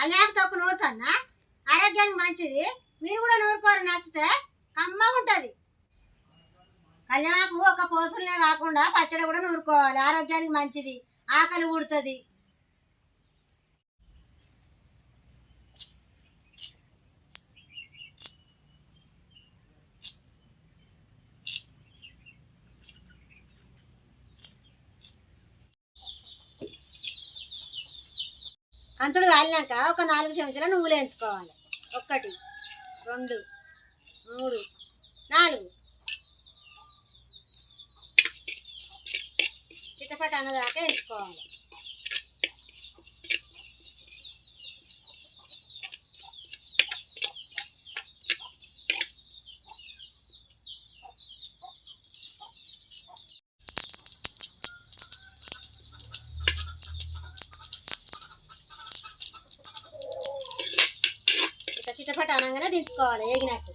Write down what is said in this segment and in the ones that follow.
కళ్యాణ తొక్కు నూరుతున్నా? ఆరోగ్యానికి మంచిది. మీరు కూడా నూరుకోరు నచ్చితే కమ్మగా ఉంటుంది. కళ్యాణకు ఒక పోసులనే కాకుండా పచ్చడి కూడా నూరుకోవాలి. ఆరోగ్యానికి మంచిది. ఆకలి ఊడుతుంది అంచుడు కాలినాక ఒక నాలుగు చెంచాల నువ్వులు వేయించుకోవాలి. ఒకటి రెండు మూడు నాలుగు. చిట్టపట అన్నదాకా వేయించుకోవాలి. చిటపట అనగానే దించుకోవాలి వేగినట్టు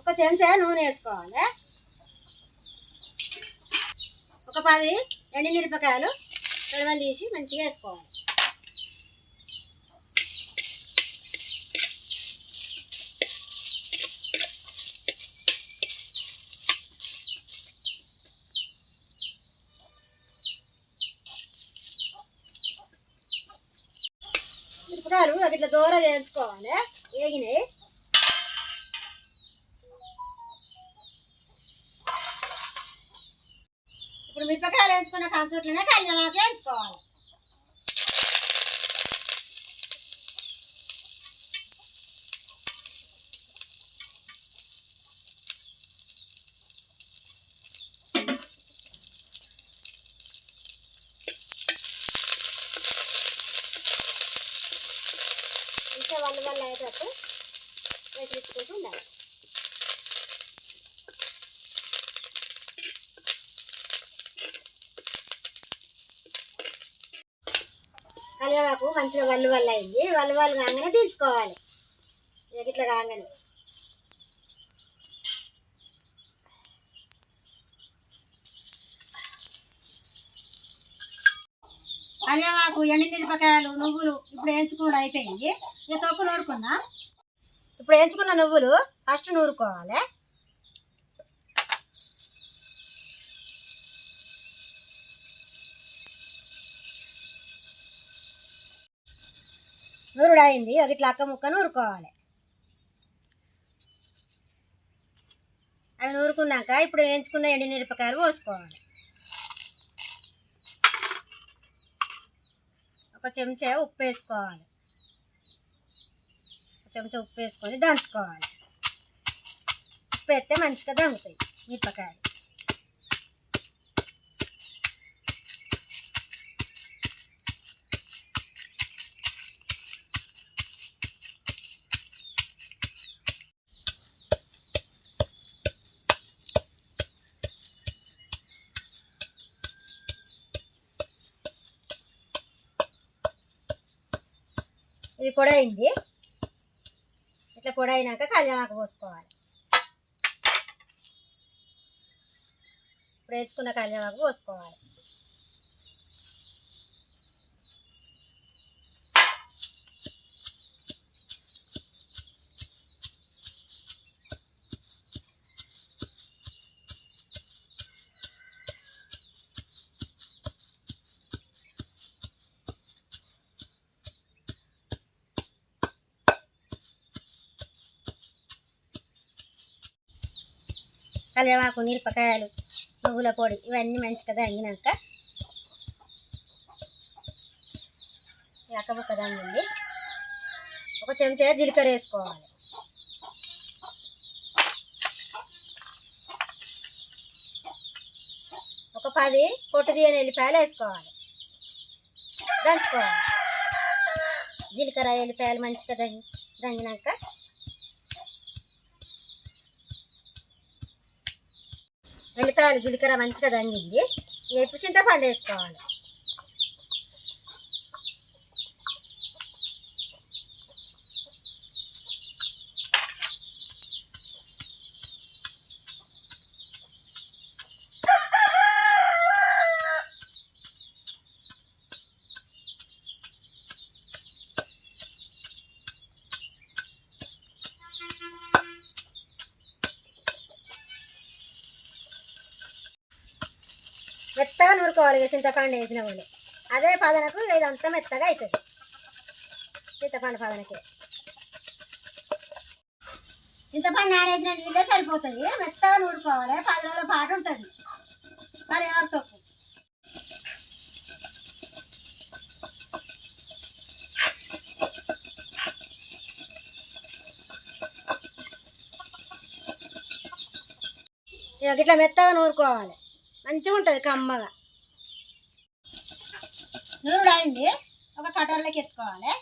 ఒక చెంచా నూనె వేసుకోవాలి. ఒక పది ఎండిమిరపకాయలు తొడవలు తీసి మంచిగా వేసుకోవాలి. మిరపకాయలు అవి ఇట్లా దూర చేయించుకోవాలి వేగినాయి. ఇప్పుడు మిరపకాయలు వేయించుకున్న కంచుట్లోనే కళ్యాణాకు వేయించుకోవాలి. ఇంకా వల్ల వల్ల అయ్యేటట్టు వేసుకుంటూ ఉండాలి. కళ్యాణకు మంచిగా వల్లు వల్ల అయింది. వల్లు వాళ్ళు కాగానే తీసుకోవాలి. ఇక ఇట్లా కాగానే. కళ్యాణకు ఎండి మిరపకాయలు నువ్వులు ఇప్పుడు వేయించుకోవడం అయిపోయింది. ఇక తొక్కు నూరుకుందాం. ఇప్పుడు వేయించుకున్న నువ్వులు ఫస్ట్ నూరుకోవాలి. నూరుడు అయింది. అది ఇట్లా అక్క ముక్క నూరుకోవాలి. అవి నూరుకున్నాక ఇప్పుడు వేయించుకున్న ఎండి మిరపకాయలు పోసుకోవాలి. ఒక చెంచా ఉప్పు వేసుకోవాలి. కొంచెం ఉప్పు వేసుకొని దంచుకోవాలి. ఉప్పు వేస్తే మంచిగా దంగుతాయి మిరపకాయలు. ఇది పొడైంది ఇట్లా పొడైనాక కళ్యామాకు పోసుకోవాలి. ఇప్పుడు వేసుకున్న కళ్యామాకు పోసుకోవాలి. కళ్యాణాకు మిరపకాయలు నువ్వుల పొడి ఇవన్నీ మంచిగా దంగినాక ఈ అక్కబుక్క దంగింది ఒక చెంచా జీలకర్ర వేసుకోవాలి. ఒక పది పొట్టు తీయని ఎల్లిపాయలు వేసుకోవాలి. దంచుకోవాలి. జీలకర్ర ఎల్లిపాయలు మంచిగా దంగి దంగినాక ఎల్లిపాయలు జీలకర్ర మంచిగా దంగింది ఇప్పుడు చింతపండు వేసుకోవాలి మెత్తగా చింతపండు వేసిన వాళ్ళు అదే పదనకు ఇదంతా మెత్తగా అవుతుంది చింతపండు పదనకి. చింతపండు నానేసిన నీళ్ళే సరిపోతుంది మెత్తగా నూరుకోవాలి పది రోజుల పాటు ఉంటుంది. మరి ఎవరి తప్పు ఇక ఇట్లా మెత్తగా నూరుకోవాలి. మంచిగా ఉంటుంది కమ్మగా. నూరుడు అయింది ఒక కటోరలోకి ఎత్తుకోవాలి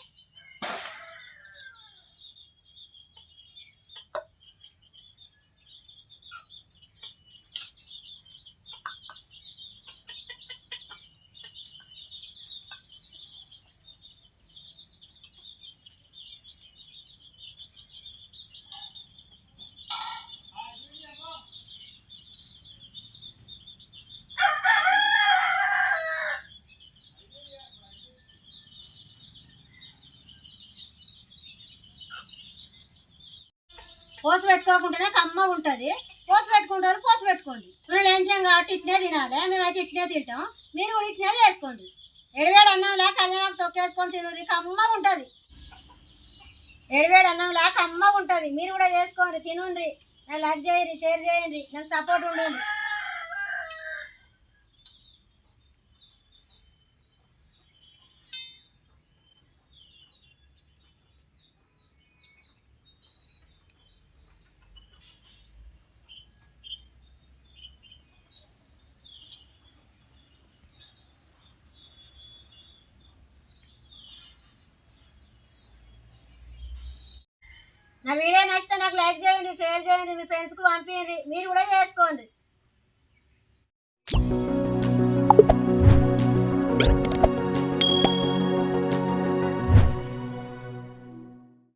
పోసి పెట్టుకోకుండానే కమ్మ ఉంటుంది. పోసి పెట్టుకుంటారు పోసి పెట్టుకోండి. మనం వేయించాం కాబట్టి ఇట్నే తినాలి మేమైతే ఇట్నే తింటాం. మీరు కూడా ఇట్నే చేసుకోండి. అన్నం లాక కళ్యాణకు తొక్కేసుకొని తినరు కమ్మ ఉంటుంది. ఎడివేడు అన్నం లేక కమ్మ ఉంటుంది. మీరు కూడా చేసుకోండి తినుండ్రి నాకు లైక్ చేయండి షేర్ చేయండి. నాకు సపోర్ట్ ఉండండి. నా వీడియో నచ్చితే నాకు లైక్ చేయండి షేర్ చేయండి మీ ఫ్రెండ్స్కి పంపించండి మీరు కూడా చేసుకోండి.